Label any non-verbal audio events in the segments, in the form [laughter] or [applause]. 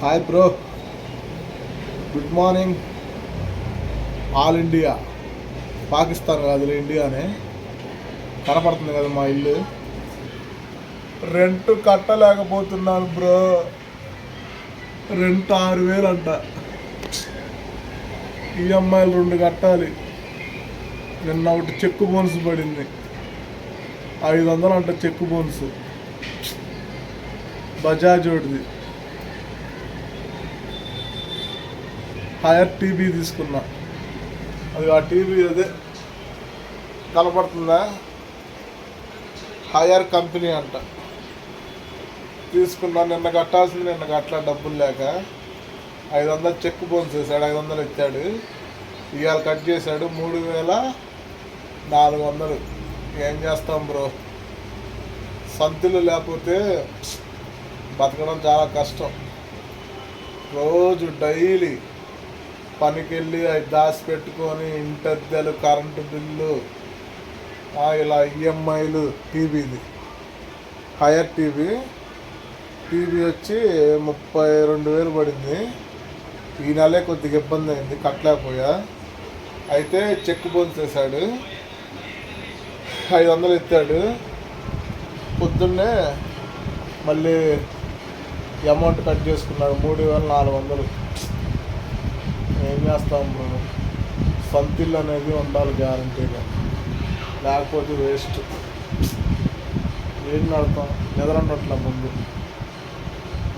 Hi bro good morning all India Pakistan కాదు ఇండియానే కనపడుతుంది కదా మా ఇల్లు. రెంట్ కట్టలేకపోతున్నాను బ్రో రెంట్ ఆరు వేలు అంట. ఈఎంఐలు రెండు కట్టాలి. నిన్న ఒకటి చెక్కు బోన్స్ పడింది. ఐదు వందలు అంట చెక్కు బోన్స్ బజాజ్ ఒకటిది. హయర్ టీవీ తీసుకున్నా. అది ఆ టీవీ అదే కనపడుతుందా? హయర్ కంపెనీ అంట. తీసుకున్నా నిన్న కట్టాల్సింది నిన్న కట్టలే డబ్బులు లేక. ఐదు వందలు చెక్ బౌన్స్ చేశాడు ఐదు వందలు ఇచ్చాడు. ఇవాళ కట్ చేశాడు మూడు వేల నాలుగు వందలు ఏం చేస్తాం బ్రో? సంతులు లేకపోతే బతకడం చాలా కష్టం. రోజు డైలీ పనికి వెళ్ళి అవి దాచి పెట్టుకొని ఇంటద్దెలు కరెంటు బిల్లు ఆ, ఇలా ఈఎంఐలు టీవీది హయర్ టీవీ. టీవీ వచ్చి ముప్పై రెండు వేలు పడింది. ఈ నెలే కొద్దిగా ఇబ్బంది అయింది కట్టలేకపోయా. అయితే చెక్ బౌన్స్ చేశాడు ఐదు వందలు ఎత్తాడు. పొద్దున్నే మళ్ళీ అమౌంట్ కట్ చేసుకున్నాడు మూడు వేల నాలుగు వందలు. చేస్తాం బ్రో. సొంత అనేది ఉండాలి గ్యారంటీగా. లేకపోతే వేస్ట్. ఏం నడతాం? నిద్రన్నట్ల ముందు.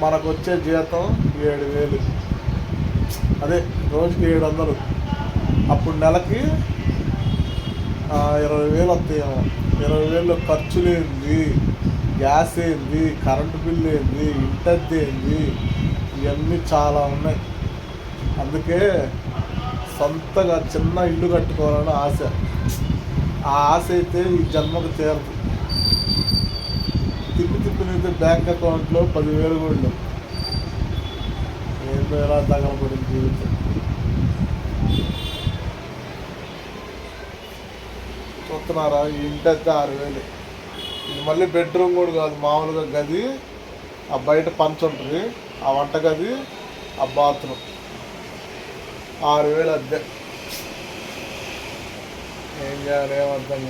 మనకు వచ్చే జీతం ఏడు వేలు అదే రోజుకి ఏడు వందలు అప్పుడు నెలకి ఇరవై వేలు వస్తాయేమో ఇరవై వేలు ఖర్చులేంది? గ్యాస్ ఏంది కరెంటు బిల్లు ఏంది ఇంటద్ది ఏంది ఇవన్నీ చాలా ఉన్నాయి. అందుకే సొంతగా చిన్న ఇల్లు కట్టుకోవాలని ఆశ. ఆ ఆశ అయితే ఈ జన్మకు తీరదు. తిప్పి తిప్పినైతే బ్యాంక్ అకౌంట్లో పదివేలు కూడా లేవు. ఏందో ఎలా తగలబడింది జీవితం. చూస్తున్నారా ఈ ఆరు వేలు. ఇది మళ్ళీ బెడ్రూమ్ కూడా కాదు మామూలుగా గది ఆ బయట పంచ ఉంటుంది ఆ వంట గది ఆ బాత్రూమ్. ఆరు వేలు అద్దె. ఏం చేయాలి ఏం అర్థం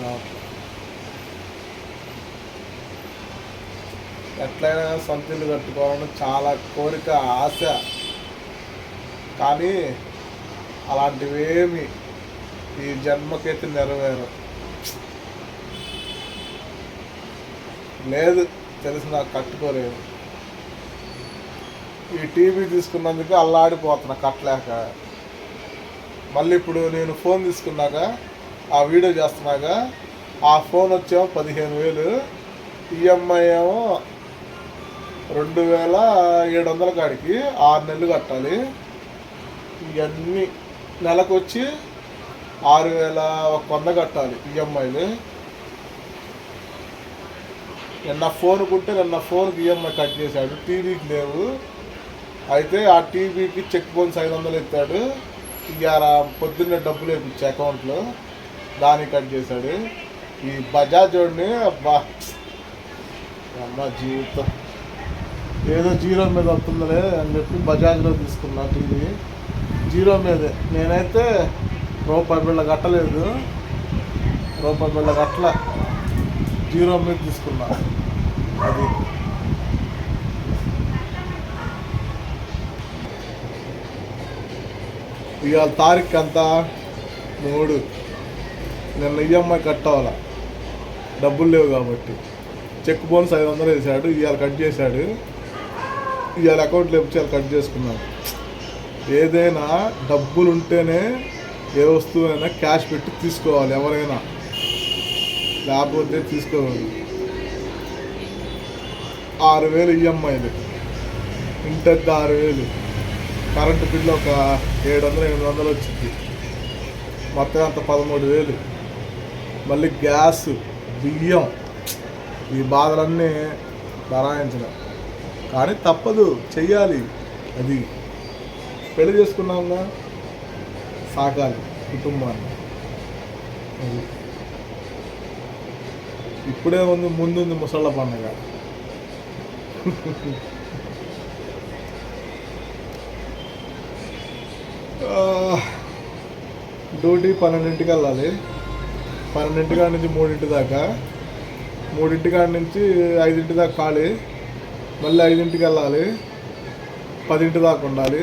ఎట్లయినా సొంత ఇల్లు కట్టుకోవాలని చాలా కోరిక ఆశ. కానీ అలాంటివేమి ఈ జన్మకైతే నెరవేరు లేదు తెలిసి నాకు కట్టుకోలేదు. ఈ టీవీ తీసుకున్నందుకు అల్లాడిపోతున్నా కట్టలేక. మళ్ళీ ఇప్పుడు నేను ఫోన్ తీసుకున్నాక ఆ వీడియో చేస్తున్నాక ఆ ఫోన్ వచ్చేమో పదిహేను వేలు ఈఎంఐ ఏమో రెండు వేల ఏడు వందల కాడికి ఆరు నెలలు కట్టాలి. ఇవన్నీ నెలకు వచ్చి ఆరు వేల ఒక వంద కట్టాలి ఈఎంఐలు. నిన్న ఫోన్ ఉంటే నిన్న ఫోన్కి ఈఎంఐ కట్ చేశాడు. టీవీకి లేవు. అయితే ఆ టీవీకి చెక్ బౌన్స్ ఐదు వందలు ఎత్తాడు. ఇవాళ పొద్దున్నే డబ్బులు వేపించి అకౌంట్లో. దాన్ని కట్ చేశాడు. ఈ బజాజ్ వాడిని అబ్బా! అమ్మ జీవితం. ఏదో జీరో మీద వస్తుందిలే అని చెప్పి బజాజ్లో తీసుకున్నా టీవీ. జీరో మీదే. నేనైతే రూపాయి బిళ్ళ కట్టలేదు. రూపాయి బిళ్ళ కట్టల. జీరో మీద తీసుకున్నా. అది. ఇవాళ తారీఖు అంతా మూడు. నిన్న ఈఎంఐ కట్టాల డబ్బులు లేవు కాబట్టి. చెక్ బౌన్స్ ఐదు వందలు వేసాడు ఇవాళ కట్ చేశాడు. ఇవాళ అకౌంట్లో ఇచ్చి ఇవాళ కట్ చేసుకున్నాను ఏదైనా డబ్బులు ఉంటేనే ఏ వస్తువునైనా క్యాష్ పెట్టి తీసుకోవాలి ఎవరైనా. లేకపోతే తీసుకోవాలి ఆరు వేలు ఈఎంఐలు. ఇంటద్దు ఆరు వేలు. కరెంటు బిల్లు ఒక ఏడు వందలు ఎనిమిది వందలు వచ్చింది. మొత్తం అంత పదమూడు వేలు. మళ్ళీ గ్యాస్ బియ్యం ఈ బాధలన్నీ భరాయించడం కానీ తప్పదు చెయ్యాలి. అది పెళ్ళి చేసుకున్నాంగా సాకాలి కుటుంబాన్ని. అది. ఇప్పుడే ఉంది ముందుంది ముసళ్ళ పండుగ. [laughs] డ్యూటీ పన్నెండింటికి వెళ్ళాలి పన్నెండింటి కాడ నుంచి మూడింటి దాకా. మూడింటి కాడ నుంచి ఐదింటి దాకా ఖాళీ. మళ్ళీ ఐదింటికి వెళ్ళాలి పదింటి దాకా ఉండాలి.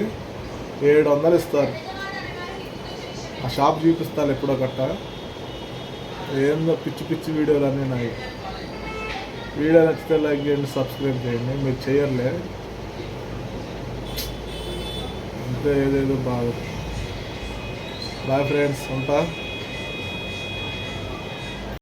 ఏడు వందలు ఇస్తారు. ఆ షాప్ చూపిస్తారు ఎప్పుడో గట్ట ఏందో పిచ్చి పిచ్చి వీడియోలు అన్నీ నాయి వీడియో నచ్చితే లైక్ చేయండి సబ్స్క్రైబ్ చేయండి. మీరు చేయర్లే. అంతే ఏదేదో బాగుంది బాయ్ ఫ్రెండ్స్ ఉంటా?